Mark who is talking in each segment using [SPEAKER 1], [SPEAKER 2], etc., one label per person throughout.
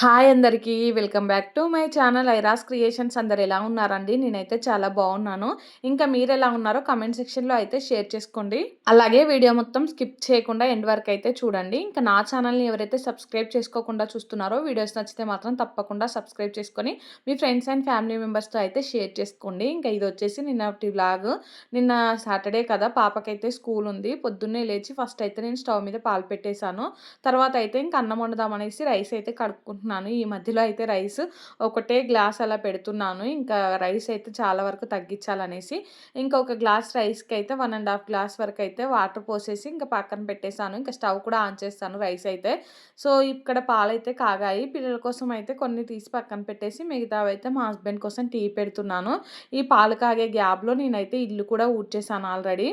[SPEAKER 1] Hi అందరికీ welcome back to my channel ఐరాస్ creations. అందరు ఎలా ఉన్నారండి? నేనైతే చాలా బాగున్నాను. ఇంకా మీరు ఎలా ఉన్నారో కమెంట్ సెక్షన్లో అయితే షేర్ చేసుకోండి. అలాగే వీడియో మొత్తం స్కిప్ చేయకుండా ఎండ్ వరకు అయితే చూడండి. ఇంకా నా ఛానల్ని ఎవరైతే సబ్స్క్రైబ్ చేసుకోకుండా చూస్తున్నారో వీడియోస్ నచ్చితే మాత్రం తప్పకుండా సబ్స్క్రైబ్ చేసుకొని మీ ఫ్రెండ్స్ అండ్ ఫ్యామిలీ మెంబర్స్తో అయితే షేర్ చేసుకోండి. ఇంకా ఇది వచ్చేసి నిన్న బ్లాగ్ నిన్న సాటర్డే కదా పాపకైతే స్కూల్ ఉంది. పొద్దున్నే లేచి ఫస్ట్ అయితే నేను స్టవ్ మీద పాలు పెట్టేశాను. తర్వాత అయితే ఇంకా అన్నం వండుదామనేసి రైస్ అయితే కడుక్కుంటున్నాను. అనుకుంటున్నాను ఈ మధ్యలో అయితే రైస్ ఒకటే గ్లాస్ అలా పెడుతున్నాను. ఇంకా రైస్ అయితే చాలా వరకు తగ్గించాలనేసి ఇంకా ఒక గ్లాస్ రైస్కి అయితే వన్ అండ్ హాఫ్ గ్లాస్ వరకు అయితే వాటర్ పోసేసి ఇంకా పక్కన పెట్టేశాను. ఇంకా స్టవ్ కూడా ఆన్ చేస్తాను రైస్ అయితే. సో ఇక్కడ పాలైతే కాగాయి. పిల్లల కోసం అయితే కొన్ని తీసి పక్కన పెట్టేసి మిగతావి అయితే మా హస్బెండ్ కోసం టీ పెడుతున్నాను. ఈ పాలు కాగే గ్యాప్లో నేనైతే ఇల్లు కూడా ఊడ్చేసాను ఆల్రెడీ.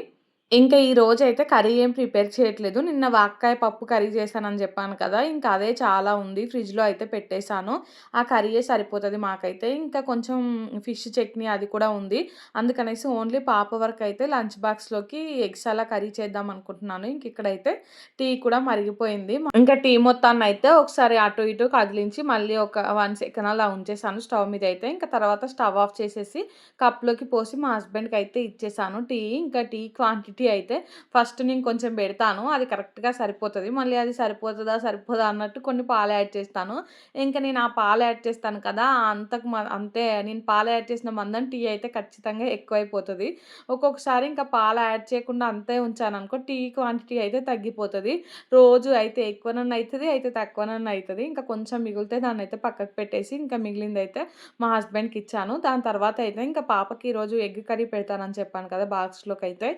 [SPEAKER 1] ఇంకా ఈ రోజు అయితే కర్రీ ఏం ప్రిపేర్ చేయట్లేదు. నిన్న వాక్కాయ పప్పు కర్రీ చేశానని చెప్పాను కదా ఇంకా అదే చాలా ఉంది. ఫ్రిడ్జ్లో అయితే పెట్టేశాను. ఆ కర్రీయే సరిపోతుంది మాకైతే. ఇంకా కొంచెం ఫిష్ చట్నీ అది కూడా ఉంది. అందుకనేసి ఓన్లీ పాప వరకు అయితే లంచ్ బాక్స్లోకి ఎగ్స్ అలా కర్రీ చేద్దాం అనుకుంటున్నాను. ఇంక ఇక్కడైతే టీ కూడా మరిగిపోయింది. ఇంకా టీ మొత్తాన్ని అయితే ఒకసారి అటు ఇటు కదిలించి మళ్ళీ ఒక వన్ సెకండ్ అలా ఉంచేసాను స్టవ్ మీద అయితే. ఇంకా తర్వాత స్టవ్ ఆఫ్ చేసేసి కప్లోకి పోసి మా హస్బెండ్కి అయితే ఇచ్చేసాను టీ. ఇంకా టీ క్వాంటిటీ క్వాంటిటీ అయితే ఫస్ట్ నేను కొంచెం పెడతాను. అది కరెక్ట్గా సరిపోతుంది. మళ్ళీ అది సరిపోతుందా సరిపోదా అన్నట్టు కొన్ని పాలు యాడ్ చేస్తాను. ఇంకా నేను ఆ పాలు యాడ్ చేస్తాను కదా అంతకు అంతే నేను పాలు యాడ్ చేసిన మందం టీ అయితే ఖచ్చితంగా ఎక్కువైపోతుంది. ఒక్కొక్కసారి ఇంకా పాలు యాడ్ చేయకుండా అంతే ఉంచాను అనుకో టీ క్వాంటిటీ అయితే తగ్గిపోతుంది. రోజు అయితే ఎక్కువనన్న అవుతుంది అయితే తక్కువనన్న అవుతుంది ఇంకా కొంచెం మిగిలితే దాన్ని అయితే పక్కకు పెట్టేసి ఇంకా మిగిలింది అయితే మా హస్బెండ్కి ఇచ్చాను. దాని తర్వాత అయితే ఇంకా పాపకి ఈరోజు ఎగ్ కర్రీ పెడతానని చెప్పాను కదా బాక్స్లోకి అయితే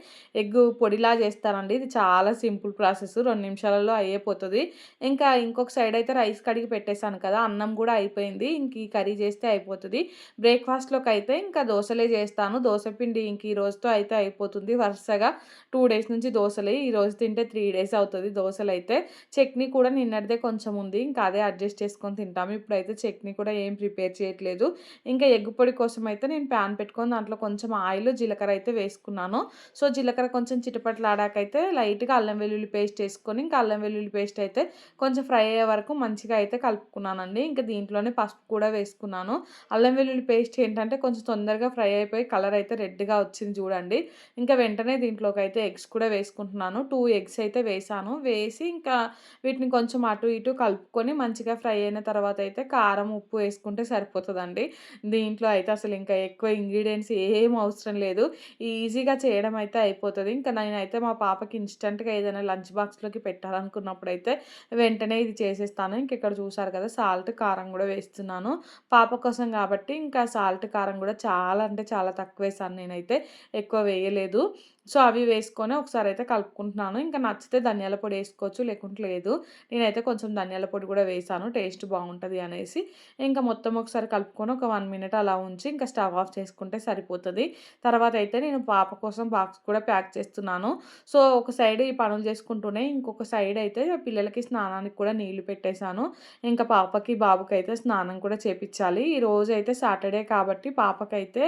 [SPEAKER 1] ఎగ్ పొడిలా చేస్తానండి ఇది చాలా సింపుల్ ప్రాసెస్. రెండు నిమిషాలలో అయిపోతుంది ఇంకా ఇంకొక సైడ్ అయితే రైస్ కడిగి పెట్టేశాను కదా అన్నం కూడా అయిపోయింది. ఇంక ఈ కర్రీ చేస్తే అయిపోతుంది. బ్రేక్ఫాస్ట్లోకి అయితే ఇంకా దోశలే చేస్తాను. దోశ పిండి ఇంక ఈ రోజుతో అయితే అయిపోతుంది. వరుసగా టూ డేస్ నుంచి దోశలే ఈ రోజు తింటే త్రీ డేస్ అవుతుంది దోశలు అయితే చట్నీ కూడా నిన్నటిదే కొంచెం ఉంది. ఇంకా అదే అడ్జస్ట్ చేసుకొని తింటాము. ఇప్పుడైతే చట్నీ కూడా ఏం ప్రిపేర్ చేయట్లేదు. ఇంకా ఎగ్ పొడి కోసం అయితే నేను ప్యాన్ పెట్టుకొని దాంట్లో కొంచెం ఆయిల్ జీలకర్ర అయితే వేసుకున్నాను. సో జీలకర్ర కొంచెం చిటపట్లాడాకైతే లైట్గా అల్లం వెల్లుల్లి పేస్ట్ వేసుకొని ఇంకా అల్లం వెల్లుల్లి పేస్ట్ అయితే కొంచెం ఫ్రై అయ్యే వరకు మంచిగా అయితే కలుపుకున్నానండి. ఇంకా దీంట్లోనే పసుపు కూడా వేసుకున్నాను. అల్లం వెల్లుల్లి పేస్ట్ ఏంటంటే కొంచెం తొందరగా ఫ్రై అయిపోయి కలర్ అయితే రెడ్గా వచ్చింది చూడండి. ఇంకా వెంటనే దీంట్లోకి అయితే ఎగ్స్ కూడా వేసుకుంటున్నాను. టూ ఎగ్స్ అయితే వేసాను. వేసి ఇంకా వీటిని కొంచెం అటు ఇటు కలుపుకొని మంచిగా ఫ్రై అయిన తర్వాత అయితే కారం ఉప్పు వేసుకుంటే సరిపోతుందండి. దీంట్లో అయితే అసలు ఇంకా ఎక్కువ ఇంగ్రీడియంట్స్ ఏం అవసరం లేదు. ఈజీగా చేయడం అయితే అయిపోతుంది. ఇంకా నేనైతే మా పాపకి ఇన్స్టెంట్గా ఏదైనా లంచ్ బాక్స్లోకి పెట్టాలనుకున్నప్పుడు అయితే వెంటనే ఇది చేసేస్తాను. ఇంక ఇక్కడ చూసారు కదా సాల్ట్ కారం కూడా వేస్తున్నాను. పాప కోసం కాబట్టి ఇంకా సాల్ట్ కారం కూడా చాలా అంటే చాలా తక్కువ వేసాను నేనైతే. ఎక్కువ వేయలేదు. సో అవి వేసుకొని ఒకసారి అయితే కలుపుకుంటున్నాను. ఇంకా నచ్చితే ధనియాల పొడి వేసుకోవచ్చు లేకుంటే లేదు. నేనైతే కొంచెం ధనియాల పొడి కూడా వేసాను టేస్ట్ బాగుంటుంది అనేసి. ఇంకా మొత్తం ఒకసారి కలుపుకొని ఒక వన్ మినిట్ అలా ఉంచి ఇంకా స్టవ్ ఆఫ్ చేసుకుంటే సరిపోతుంది. తర్వాత అయితే నేను పాప కోసం బాక్స్ కూడా ప్యాక్ చేస్తున్నాను. సో ఒక సైడ్ ఈ పనులు చేసుకుంటూనే ఇంకొక సైడ్ అయితే పిల్లలకి స్నానానికి కూడా నీళ్ళు పెట్టేశాను. ఇంకా పాపకి బాబుకి అయితే స్నానం కూడా చేపించాలి ఈ రోజు అయితే సాటర్డే కాబట్టి పాపకైతే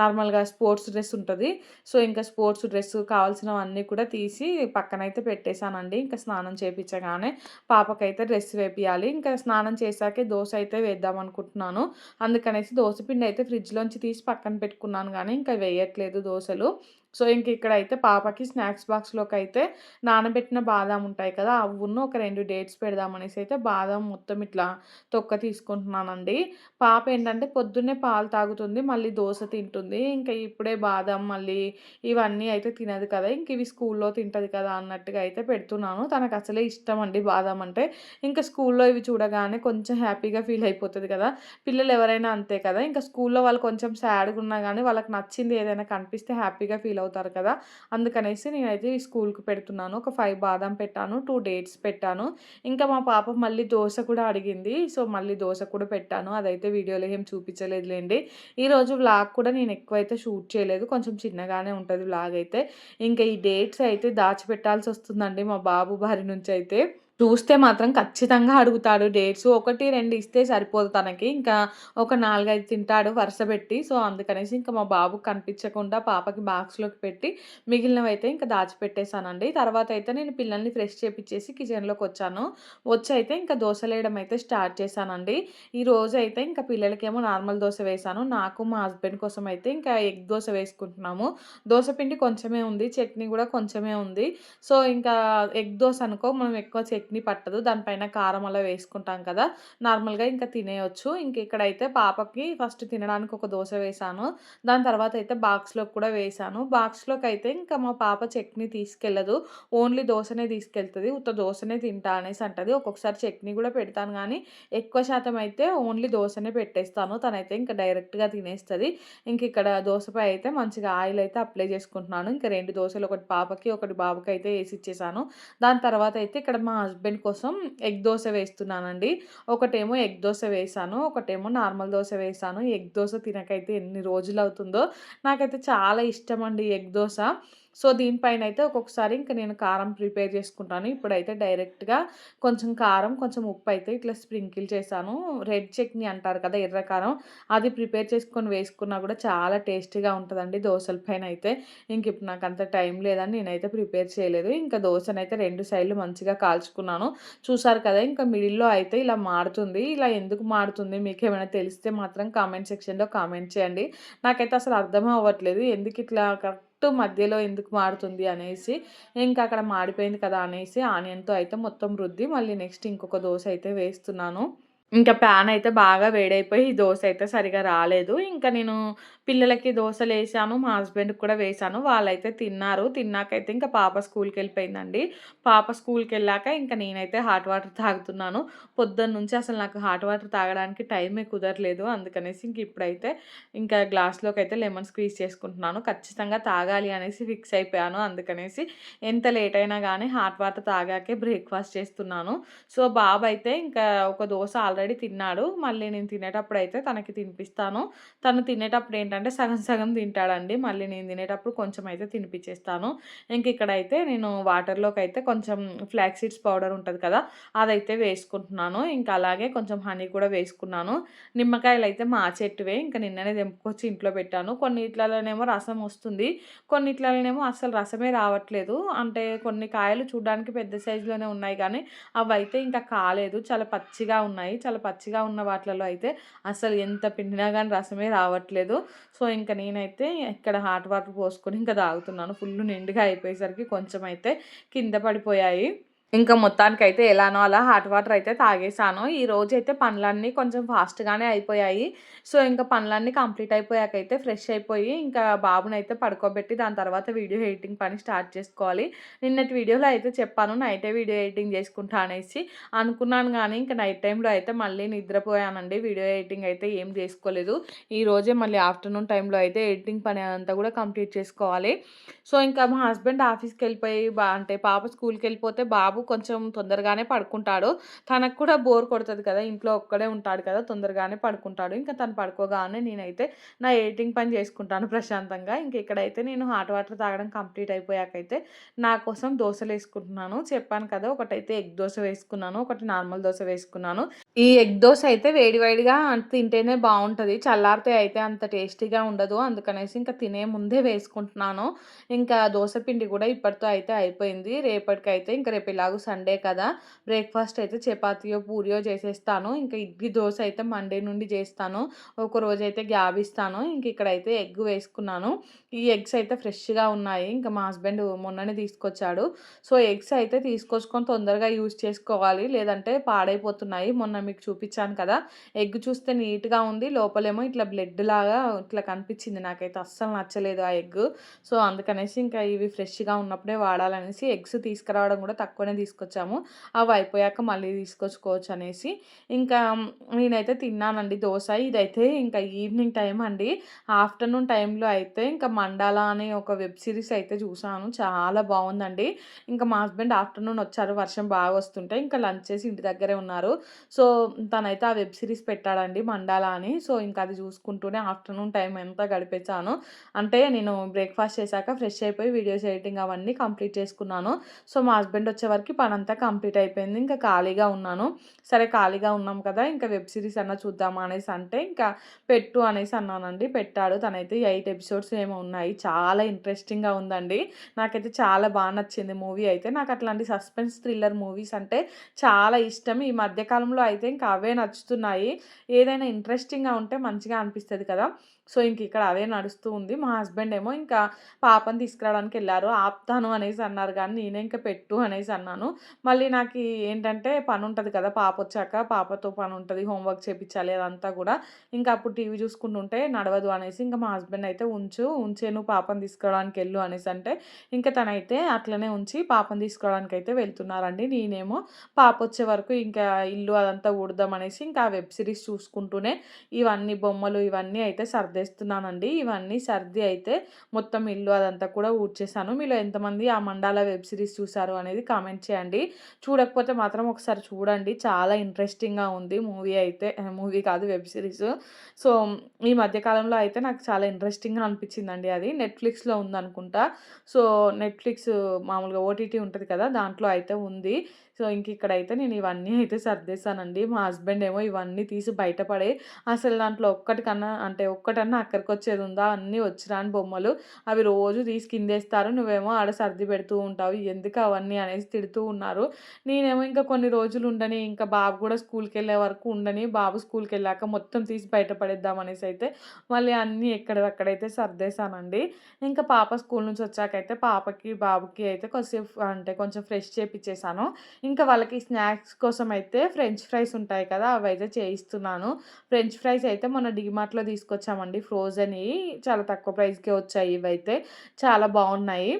[SPEAKER 1] నార్మల్గా స్పోర్ట్స్ డ్రెస్ ఉంటుంది. సో ఇంకా స్పోర్ట్స్ డ్రెస్ కావాల్సినవన్నీ కూడా తీసి పక్కనైతే పెట్టేశానండి. ఇంకా స్నానం చేయించగానే పాపకైతే డ్రెస్ వేపియాలి ఇంకా స్నానం చేశాకే దోశ అయితే వేద్దాం అనుకుంటున్నాను అందుకనేసి దోశ పిండి అయితే ఫ్రిడ్జ్లోంచి తీసి పక్కన పెట్టుకున్నాను కానీ ఇంకా వేయట్లేదు దోశలు సో ఇంక ఇక్కడైతే పాపకి స్నాక్స్ బాక్స్లోకి అయితే నానబెట్టిన బాదం ఉంటాయి కదా అవును ఒక రెండు డేట్స్ పెడదామనేసి అయితే బాదం మొత్తం ఇట్లా తొక్క తీసుకుంటున్నానండి. పాప ఏంటంటే పొద్దున్నే పాలు తాగుతుంది మళ్ళీ దోశ తింటుంది. ఇంకా ఇప్పుడే బాదం మళ్ళీ ఇవన్నీ అయితే తినదు కదా ఇంక ఇవి స్కూల్లో తింటుంది కదా అన్నట్టుగా అయితే పెడుతున్నాను. తనకు అసలే ఇష్టం అండి బాదం అంటే. ఇంకా స్కూల్లో ఇవి చూడగానే కొంచెం హ్యాపీగా ఫీల్ అయిపోతుంది కదా. పిల్లలు ఎవరైనా అంతే కదా ఇంకా స్కూల్లో వాళ్ళు కొంచెం సాడ్గా ఉన్నా కానీ వాళ్ళకి నచ్చింది ఏదైనా కనిపిస్తే హ్యాపీగా ఫీల్ అవుతారు కదా. అందుకనేసి నేనైతే ఈ స్కూల్కి పెడుతున్నాను. ఒక ఫైవ్ బాదం పెట్టాను టూ డేట్స్ పెట్టాను. ఇంకా మా పాప మళ్ళీ దోశ కూడా అడిగింది. సో మళ్ళీ దోశ కూడా పెట్టాను. అదైతే వీడియోలో ఏం చూపించలేదులేండి. ఈరోజు వ్లాగ్ కూడా నేను ఎక్కువైతే షూట్ చేయలేదు. కొంచెం చిన్నగానే ఉంటుంది వ్లాగ్ అయితే. ఇంకా ఈ డేట్స్ అయితే దాచిపెట్టాల్సి వస్తుందండి మా బాబు బారి నుంచి అయితే. చూస్తే మాత్రం ఖచ్చితంగా అడుగుతాడు డేట్స్. 1, 2 ఇస్తే సరిపోదు తనకి. ఇంకా ఒక నాలుగైదు తింటాడు వరుస పెట్టి సో, అందుకనేసి ఇంకా మా బాబుకి కనిపించకుండా పాపకి బాక్స్‌లోకి పెట్టి మిగిలినవైతే ఇంకా దాచిపెట్టేశానండి తర్వాత అయితే నేను పిల్లల్ని ఫ్రెష్ చేయిచ్చేసి కిచెన్లోకి వచ్చాను వచ్చి అయితే ఇంకా దోసలేయడం అయితే స్టార్ట్ చేశానండి. ఈ రోజైతే ఇంకా పిల్లలకేమో నార్మల్ దోశ వేశాను. నాకు మా హస్బెండ్ కోసం అయితే ఇంకా ఎగ్ దోశ వేసుకుంటున్నాము. దోశ పిండి కొంచెమే ఉంది. చట్నీ కూడా కొంచెమే ఉంది. సో, ఇంకా ఎగ్ దోశ అనుకో మనం ఎక్కువ చట్నీ పట్టదు. దానిపైన కారం అలా వేసుకుంటాం కదా! నార్మల్‌గా ఇంకా తినేయొచ్చు. ఇంక ఇక్కడైతే పాపకి ఫస్ట్ తినడానికి ఒక దోస వేశాను. దాని తర్వాత అయితే బాక్స్‌లోకి కూడా వేశాను. అయితే ఇంకా మా పాప చట్నీ తీసుకెళ్ళదు. ఓన్లీ దోశనే తీసుకెళ్తుంది ఉత్త దోశనే తింటా అనేసి అంటది. ఒక్కొక్కసారి చట్నీ కూడా పెడతాను కానీ ఎక్కువ శాతం అయితే ఓన్లీ దోసనే పెట్టేస్తాను. తనైతే ఇంకా డైరెక్ట్‌గా తినేస్తుంది ఇంక ఇక్కడ దోశపై అయితే మంచిగా ఆయిల్ అయితే అప్లై చేసుకుంటున్నాను. ఇంకా రెండు దోశలు ఒకటి పాపకి, ఒకటి బాబుకి అయితే వేసి ఇచ్చేసాను దాని తర్వాత అయితే ఇక్కడ మా హస్బెండ్ కోసం ఎగ్ దోశ వేస్తున్నానండి. ఒకటేమో ఎగ్ దోశ వేసాను ఒకటేమో నార్మల్ దోశ వేసాను ఎగ్ దోశ తినకైతే ఎన్ని రోజులు అవుతుందో నాకైతే చాలా ఇష్టమండి ఎగ్ దోశ సో, దీనిపైన అయితే ఒక్కొక్కసారి ఇంకా నేను కారం ప్రిపేర్ చేసుకుంటాను. ఇప్పుడైతే డైరెక్ట్‌గా కొంచెం కారం, కొంచెం ఉప్పు అయితే ఇట్లా స్ప్రింకిల్ చేశాను. రెడ్ చట్నీ అంటారు కదా! ఎర్ర కారం. అది ప్రిపేర్ చేసుకొని వేసుకున్నా కూడా చాలా టేస్టీగా ఉంటుందండి దోశల పైన అయితే ఇంక ఇప్పుడు నాకు అంత టైం లేదని నేనైతే ప్రిపేర్ చేయలేదు. ఇంకా దోశనైతే రెండు సైడ్‌లు మంచిగా కాల్చుకున్నాను. చూసారు కదా! ఇంకా మిడిల్‌లో అయితే ఇలా మారుతుంది ఇలా ఎందుకు మారుతుంది మీకు ఏమైనా తెలిస్తే మాత్రం కామెంట్ సెక్షన్‌లో కామెంట్ చేయండి. నాకైతే అసలు అర్థం అవ్వట్లేదు. ఎందుకు ఇట్లా జస్ట్ మధ్యలో ఎందుకు మాడుతుంది అనేసి. ఇంకా అక్కడ మాడిపోయింది కదా! అనేసి ఆనియన్‌తో అయితే మొత్తం రుద్ది మళ్ళీ నెక్స్ట్ ఇంకొక దోశ అయితే వేస్తున్నాను. ఇంకా ప్యాన్ అయితే బాగా వేడైపోయి దోశ అయితే సరిగ్గా రాలేదు. ఇంకా నేను పిల్లలకి దోశలు వేసాను మా హస్బెండ్‌కి కూడా వేశాను. వాళ్ళైతే తిన్నారు. తిన్నాకైతే ఇంకా పాప స్కూల్కి వెళ్ళిపోయిందండి పాప స్కూల్కి వెళ్ళాక ఇంకా నేనైతే హాట్ వాటర్ తాగుతున్నాను. పొద్దున్నుంచి అసలు నాకు హాట్ వాటర్ తాగడానికి టైమే కుదరలేదు. అందుకనేసి ఇంక ఇప్పుడైతే ఇంకా గ్లాస్లోకి అయితే లెమన్ స్క్వీజ్ చేసుకుంటున్నాను. ఖచ్చితంగా తాగాలి అనేసి ఫిక్స్ అయిపోయాను. అందుకనేసి ఎంత లేట్ అయినా కానీ హాట్ వాటర్ తాగాకే బ్రేక్‌ఫాస్ట్ చేస్తున్నాను. సో, బాబు అయితే ఇంకా ఒక దోశ ఆల్రెడీ తిన్నాడు. మళ్ళీ నేను తినేటప్పుడు అయితే తనకి తినిపిస్తాను. తను తినేటప్పుడు ఏంటంటే సగం సగం తింటాడండి. మళ్ళీ నేను తినేటప్పుడు కొంచెం అయితే తినిపించేస్తాను ఇంక ఇక్కడైతే నేను వాటర్లోకి అయితే కొంచెం ఫ్లాక్స్ సీడ్స్ పౌడర్ ఉంటుంది కదా! అదైతే వేసుకుంటున్నాను. ఇంకా అలాగే కొంచెం హనీ కూడా వేసుకున్నాను. నిమ్మకాయలైతే మా చెట్టువే. ఇంక నిన్ననే తెంపుకొచ్చి ఇంట్లో పెట్టాను. కొన్నిట్లలోనేమో రసం వస్తుంది. కొన్నిట్లలోనేమో అసలు రసమే రావట్లేదు. అంటే కొన్ని కాయలు చూడడానికి పెద్ద సైజులోనే ఉన్నాయి కానీ అవి అయితే ఇంకా కాలేదు. చాలా పచ్చిగా ఉన్నాయి. చాలా పచ్చిగా ఉన్న వాటిలలో అయితే అసలు ఎంత పిండినా కానీ రసమే రావట్లేదు. సో, ఇంక నేనైతే ఇక్కడ హాట్ వాటర్ పోసుకొని ఇంకా తాగుతున్నాను. ఫుల్లు నిండుగా అయిపోయేసరికి కొంచెం అయితే కింద పడిపోయాయి. ఇంకా మొత్తానికి అయితే ఎలానో అలా హాట్ వాటర్ అయితే తాగేసాను. ఈ రోజైతే పనులన్నీ కొంచెం ఫాస్ట్‌గానే అయిపోయాయి. సో, ఇంకా పనులన్నీ కంప్లీట్ అయిపోయాక అయితే ఫ్రెష్ అయిపోయి ఇంకా బాబునైతే పడుకోబెట్టి దాని తర్వాత వీడియో ఎడిటింగ్ పని స్టార్ట్ చేసుకోవాలి. నిన్నటి వీడియోలో అయితే చెప్పాను నైటే వీడియో ఎడిటింగ్ చేసుకుంటా అనేసి. అనుకున్నాను కానీ ఇంక నైట్ టైంలో అయితే మళ్ళీ నిద్రపోయానండి. వీడియో ఎడిటింగ్ అయితే ఏం చేసుకోలేదు. ఈరోజే మళ్ళీ ఆఫ్టర్‌నూన్ టైంలో అయితే ఎడిటింగ్ పని అంతా కూడా కంప్లీట్ చేసుకోవాలి. సో, ఇంకా మా హస్బెండ్ ఆఫీస్కి వెళ్ళిపోయి అంటే పాప స్కూల్కి వెళ్ళిపోతే బాబు కొంచెం తొందరగానే పడుకుంటాడు. తనకు కూడా బోర్ కొడుతుంది కదా! ఇంట్లో ఒక్కడే ఉంటాడు కదా! తొందరగానే పడుకుంటాడు. ఇంకా తను పడుకోగానే నేనైతే నా ఎడిటింగ్ పని చేసుకుంటాను ప్రశాంతంగా. ఇంక ఇక్కడైతే నేను హాట్ వాటర్ తాగడం కంప్లీట్ అయిపోయాకైతే నా కోసం వేసుకుంటున్నాను చెప్పాను కదా! ఒకటైతే ఎగ్ దోస వేసుకున్నాను. ఒకటి నార్మల్ దోశ వేసుకున్నాను. ఈ ఎగ్ దోశ అయితే వేడి వేడిగా తింటేనే బాగుంటుంది చల్లారితే అయితే అంత టేస్టీగా ఉండదు. అందుకనేసి ఇంకా తినే ముందే వేసుకుంటున్నాను. ఇంకా దోశ పిండి కూడా ఇప్పటితో అయితే అయిపోయింది. రేపటికైతే ఇంకా రేపు ఎలాగో సండే కదా! బ్రేక్‌ఫాస్ట్ అయితే చపాతీయో, పూరియో చేసేస్తాను. ఇంకా ఇడ్లీ, దోశ అయితే మండే నుండి చేస్తాను. ఒకరోజు అయితే గ్యాబ్ ఇస్తాను. ఇంక ఇక్కడైతే ఎగ్ వేసుకున్నాను. ఈ ఎగ్స్ అయితే ఫ్రెష్‌గా ఉన్నాయి. ఇంకా మా హస్బెండ్ మొన్ననే తీసుకొచ్చాడు. సో, ఎగ్స్ అయితే తీసుకొచ్చుకొని తొందరగా యూజ్ చేసుకోవాలి. లేదంటే పాడైపోతున్నాయి. మొన్న మీకు చూపించాను కదా! ఎగ్ చూస్తే నీట్‌గా ఉంది. లోపలేమో ఇట్లా బ్లడ్ లాగా ఇట్లా కనిపించింది. నాకైతే అస్సలు నచ్చలేదు ఆ ఎగ్. సో, అందుకనేసి ఇంకా ఇవి ఫ్రెష్‌గా ఉన్నప్పుడే వాడాలనేసి ఎగ్స్ తీసుకురావడం కూడా తక్కువనే తీసుకొచ్చాము. అవి అయిపోయాక మళ్ళీ తీసుకొచ్చుకోవచ్చు అనేసి. ఇంకా నేనైతే తిన్నానండి దోశ ఇదైతే ఇంకా ఈవినింగ్ టైం అండి. ఆఫ్టర్‌నూన్ టైంలో అయితే ఇంకా 'మండాలా' అనే ఒక వెబ్ సిరీస్ అయితే చూసాను. చాలా బాగుందండి ఇంకా మా హస్బెండ్ ఆఫ్టర్‌నూన్ వచ్చారు. వర్షం బాగా వస్తుంటే ఇంకా లంచ్ చేసి ఇంటి దగ్గరే ఉన్నారు. సో, తనైతే ఆ వెబ్ సిరీస్ పెట్టాడండి 'మండాలా' అని. సో, ఇంకా అది చూసుకుంటూనే ఆఫ్టర్‌నూన్ టైం ఎంత గడిపేసాను. అంటే నేను బ్రేక్‌ఫాస్ట్ చేశాక ఫ్రెష్ అయిపోయి వీడియోస్ ఎడిటింగ్ అవన్నీ కంప్లీట్ చేసుకున్నాను. సో, మా హస్బెండ్ వచ్చే వరకు వచ్చేవరకు పనంతా కంప్లీట్ అయిపోయింది. ఇంకా ఖాళీగా ఉన్నాను. సరే ఖాళీగా ఉన్నాం కదా! ఇంకా వెబ్ సిరీస్ అన్నా చూద్దామా అనేసి అంటే ఇంకా పెట్టు అనేసి అన్నానండి. పెట్టాడు. తనైతే ఎయిట్ ఎపిసోడ్స్ ఏమో ఉన్నాయి. చాలా ఇంట్రెస్టింగ్‌గా ఉందండి. నాకైతే చాలా బాగా నచ్చింది మూవీ అయితే. నాకు అట్లాంటి సస్పెన్స్ థ్రిల్లర్ మూవీస్ అంటే చాలా ఇష్టం. ఈ మధ్యకాలంలో అయితే ఇంకా అవే నచ్చుతున్నాయి. ఏదైనా ఇంట్రెస్టింగ్‌గా ఉంటే మంచిగా అనిపిస్తుంది కదా! సో, ఇంక ఇక్కడ అవే నడుస్తూ ఉంది. మా హస్బెండ్ ఏమో ఇంకా పాపని తీసుకురావడానికి వెళ్ళారు ఆపుతాను అనేసి అన్నారు కానీ నేనే ఇంకా పెట్టు అనేసి అన్నాను. మళ్ళీ నాకు ఏంటంటే పని ఉంటుంది కదా! పాప వచ్చాక పాపతో పని ఉంటుంది హోంవర్క్ చేయించాలి అదంతా కూడా ఇంకా అప్పుడు టీవీ చూసుకుంటుంటే నడవదు అనేసి ఇంకా మా హస్బెండ్ అయితే ఉంచు, ఉంచే నువ్వు పాపని తీసుకురావడానికి వెళ్ళు అనేసి అంటే, ఇంకా తనైతే అట్లనే ఉంచి పాపం తీసుకోవడానికి అయితే వెళ్తున్నారండి. నేనేమో పాపొచ్చే వరకు ఇంకా ఇల్లు అదంతా ఊడదాం అనేసి ఇంకా వెబ్ సిరీస్ చూసుకుంటూనే ఇవన్నీ బొమ్మలు ఇవన్నీ అయితే సర్దేస్తున్నానండి. ఇవన్నీ సర్ది అయితే మొత్తం ఇల్లు అదంతా కూడా ఊడ్చేశాను. మీలో ఎంతమంది ఆ మండాల వెబ్ సిరీస్ చూసారు అనేది కామెంట్ చేయండి. చూడకపోతే మాత్రం ఒకసారి చూడండి. చాలా ఇంట్రెస్టింగ్‌గా ఉంది మూవీ అయితే. మూవీ కాదు వెబ్ సిరీస్. సో, ఈ మధ్యకాలంలో అయితే నాకు చాలా ఇంట్రెస్టింగ్‌గా అనిపించిందండి అది. నెట్‌ఫ్లిక్స్‌లో ఉందనుకుంటా. సో, నెట్‌ఫ్లిక్స్ మామూలుగా ఓటీటీ ఉంటుంది కదా! దాంట్లో అయితే ఉంది. సో, ఇంక ఇక్కడైతే నేను ఇవన్నీ అయితే సర్దేశానండి. మా హస్బెండ్ ఏమో ఇవన్నీ తీసి బయటపడే అసలు దాంట్లో ఒక్కటికన్నా అంటే ఒక్కటన్నా అక్కడికి వచ్చేది ఉందా? అన్నీ వచ్చిరాని బొమ్మలు. అవి రోజు తీసి కిందేస్తారు. నువ్వేమో ఆడ సర్ది పెడుతూ ఉంటావు. ఎందుకు అవన్నీ అనేసి తిడుతూ ఉన్నారు. నేనేమో ఇంకా కొన్ని రోజులు ఉండని, ఇంకా బాబు కూడా స్కూల్కి వెళ్ళే వరకు ఉండని, బాబు స్కూల్కి వెళ్ళాక మొత్తం తీసి బయటపడేద్దాం అనేసి అయితే మళ్ళీ అన్నీ ఎక్కడెక్కడైతే సర్దేశానండి. ఇంకా పాప స్కూల్ నుంచి వచ్చాకైతే పాపకి, బాబుకి అయితే కొద్దిసేపు అంటే కొంచెం ఫ్రెష్ చేపించేసాను ఇంకా వాళ్ళకి స్నాక్స్ కోసం అయితే ఫ్రెంచ్ ఫ్రైస్ ఉంటాయి కదా! అవైతే చేయిస్తున్నాను. ఫ్రెంచ్ ఫ్రైస్ అయితే మొన్న డీమార్ట్‌లో తీసుకొచ్చామండి ఫ్రోజన్వి చాలా తక్కువ ప్రైస్‌కే వచ్చాయి ఇవైతే. చాలా బాగున్నాయి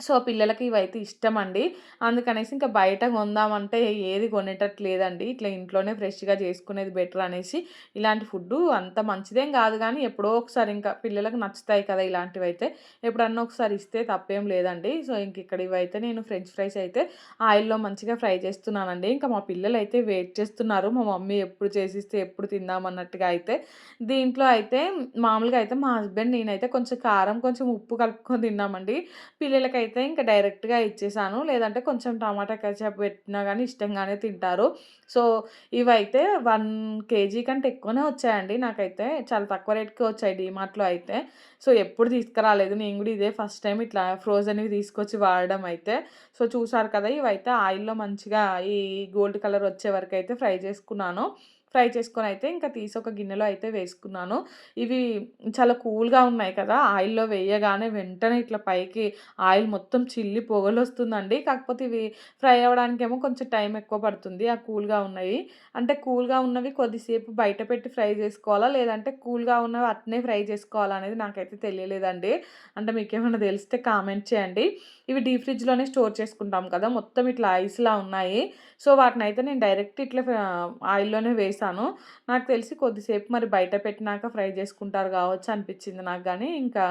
[SPEAKER 1] సో, పిల్లలకి ఇవైతే అండి అందుకనేసి ఇంకా బయట కొందామంటే ఏది కొనేటట్టు లేదండి. ఇట్లా ఇంట్లోనే ఫ్రెష్‌గా చేసుకునేది బెటర్ అనేసి ఇలాంటి ఫుడ్డు అంత మంచిదేం కాదు కానీ ఎప్పుడో ఒకసారి ఇంకా పిల్లలకు నచ్చుతాయి కదా! ఇలాంటివి అయితే ఎప్పుడన్నా ఒకసారి ఇస్తే తప్పేం లేదండి. సో, ఇంక ఇక్కడ ఇవైతే నేను ఫ్రెంచ్ ఫ్రైస్ అయితే ఆయిల్‌లో మంచిగా ఫ్రై చేస్తున్నానండి. ఇంకా మా పిల్లలు అయితే వెయిట్ చేస్తున్నారు. మా మమ్మీ ఎప్పుడు చేసిస్తే ఎప్పుడు తిందామన్నట్టుగా అయితే. దీంట్లో అయితే మామూలుగా అయితే మా హస్బెండ్, నేనైతే కొంచెం కారం, కొంచెం ఉప్పు కలుపుకొని తిన్నామండి. పిల్లలకైతే అయితే ఇంకా డైరెక్ట్‌గా ఇచ్చేసాను. లేదంటే కొంచెం టమాటా కచప్ పెట్టినా కానీ ఇష్టంగానే తింటారు. సో, ఇవైతే వన్ కేజీ కంటే ఎక్కువనే వచ్చాయండి నాకైతే. చాలా తక్కువ రేట్కి వచ్చాయి డీమార్ట్‌లో అయితే. సో, ఎప్పుడు తీసుకురాలేదు. నేను కూడా ఇదే ఫస్ట్ టైం ఇట్లా ఫ్రోజన్‌వి తీసుకొచ్చి వాడడం అయితే. సో, చూసారు కదా! ఇవైతే ఆయిల్‌లో మంచిగా ఈ గోల్డ్ కలర్ వచ్చే వరకైతే ఫ్రై చేసుకున్నాను. ఫ్రై చేసుకొని అయితే ఇంకా తీసి ఒక గిన్నెలో అయితే వేసుకున్నాను. ఇవి చాలా కూల్‌గా ఉన్నాయి కదా! ఆయిల్‌లో వేయగానే వెంటనే ఇట్లా పైకి ఆయిల్ మొత్తం చిల్లి పొగలు వస్తుందండి కాకపోతే ఇవి ఫ్రై అవ్వడానికేమో కొంచెం టైం ఎక్కువ పడుతుంది. ఆ కూల్‌గా ఉన్నవి. అంటే కూల్‌గా ఉన్నవి కొద్దిసేపు బయట పెట్టి ఫ్రై చేసుకోవాలా? లేదంటే కూల్‌గా ఉన్నవి అట్నే ఫ్రై చేసుకోవాలా? అనేది నాకైతే తెలియలేదండి. అంటే మీకేమన్నా తెలిస్తే కామెంట్ చేయండి. ఇవి డీప్ ఫ్రిడ్జ్‌లోనే స్టోర్ చేసుకుంటాం కదా! మొత్తం ఇట్లా ఐస్‌లా ఉన్నాయి. సో, వాటిని అయితే నేను డైరెక్ట్ ఇట్లా ఆయిల్‌లోనే వేసాను నాకు తెలిసి కొద్దిసేపు మరి బయట పెట్టినాక ఫ్రై చేసుకుంటారు కావచ్చు అనిపించింది నాకు కానీ ఇంకా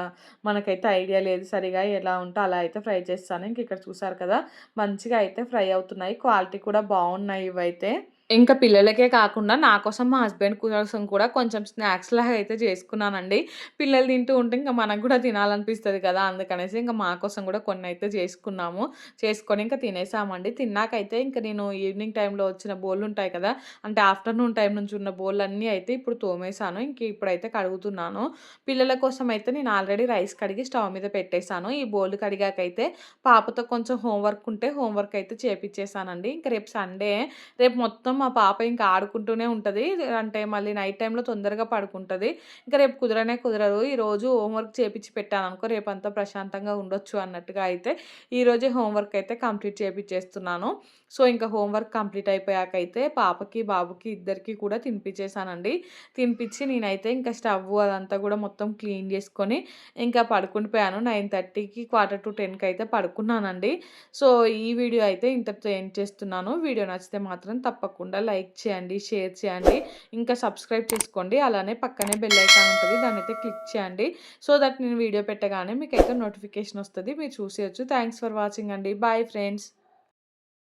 [SPEAKER 1] మనకైతే ఐడియా లేదు సరిగా ఎలా ఉంటే అలా అయితే ఫ్రై చేస్తాను. ఇంక ఇక్కడ చూసారు కదా! మంచిగా అయితే ఫ్రై అవుతున్నాయి. క్వాలిటీ కూడా బాగున్నాయి ఇవైతే. ఇంకా పిల్లలకే కాకుండా నా కోసం, మా హస్బెండ్ కోసం కూడా కొంచెం స్నాక్స్ లాగా అయితే చేసుకున్నానండి. పిల్లలు తింటూ ఉంటే ఇంకా మనకు కూడా తినాలనిపిస్తుంది కదా! అందుకనేసి ఇంకా మా కోసం కూడా కొన్ని అయితే చేసుకున్నాము. చేసుకొని ఇంకా తినేసామండి. తిన్నాకైతే ఇంక నేను ఈవినింగ్ టైంలో వచ్చిన బోర్లుంటాయి కదా! అంటే ఆఫ్టర్‌నూన్ టైం నుంచి ఉన్న బోర్లన్నీ అయితే ఇప్పుడు తోమేసాను. ఇంక ఇప్పుడైతే కడుగుతున్నాను. పిల్లల కోసం అయితే నేను ఆల్రెడీ రైస్ కడిగి స్టవ్ మీద పెట్టేసాను. ఈ బోళ్ళు కడిగాకైతే పాపతో కొంచెం హోంవర్క్ ఉంటే హోంవర్క్ అయితే చేపిచ్చేసానండి. ఇంకా రేపు సండే. రేపు మొత్తం మా పాప ఇంకా ఆడుకుంటూనే ఉంటుంది అంటే మళ్ళీ నైట్ టైంలో తొందరగా పడుకుంటుంది ఇంకా రేపు కుదరనే కుదరదు. ఈరోజు హోంవర్క్ చేపించి పెట్టాను అనుకో రేపు అంతా ప్రశాంతంగా ఉండొచ్చు అన్నట్టుగా అయితే ఈరోజే హోంవర్క్ అయితే కంప్లీట్ చేపిచ్చేస్తున్నాను. సో, ఇంకా హోంవర్క్ కంప్లీట్ అయిపోయాక అయితే పాపకి, బాబుకి ఇద్దరికీ కూడా తినిపించేసానండి తినిపిచ్చి నేనైతే ఇంకా స్టవ్ అదంతా కూడా మొత్తం క్లీన్ చేసుకొని ఇంకా పడుకుండి పోయాను నైన్ థర్టీకి క్వార్టర్ టు 10కి అయితే పడుకున్నానండి. సో, ఈ వీడియో అయితే ఇంతటితో ఎండ్ చేస్తున్నాను. వీడియో నచ్చితే మాత్రం తప్పకుండా లైక్ చేయండి, షేర్ చేయండి. ఇంకా సబ్స్క్రైబ్ చేసుకోండి. అలానే పక్కనే బెల్ ఐకాన్ దాని అయితే క్లిక్ చేయండి. సో దట్ నేను వీడియో పెట్టగానే మీకు అయితే నోటిఫికేషన్ వస్తుంది మీరు చూసేయచ్చు థ్యాంక్స్ ఫర్ వాచింగ్ అండి. Bye friends.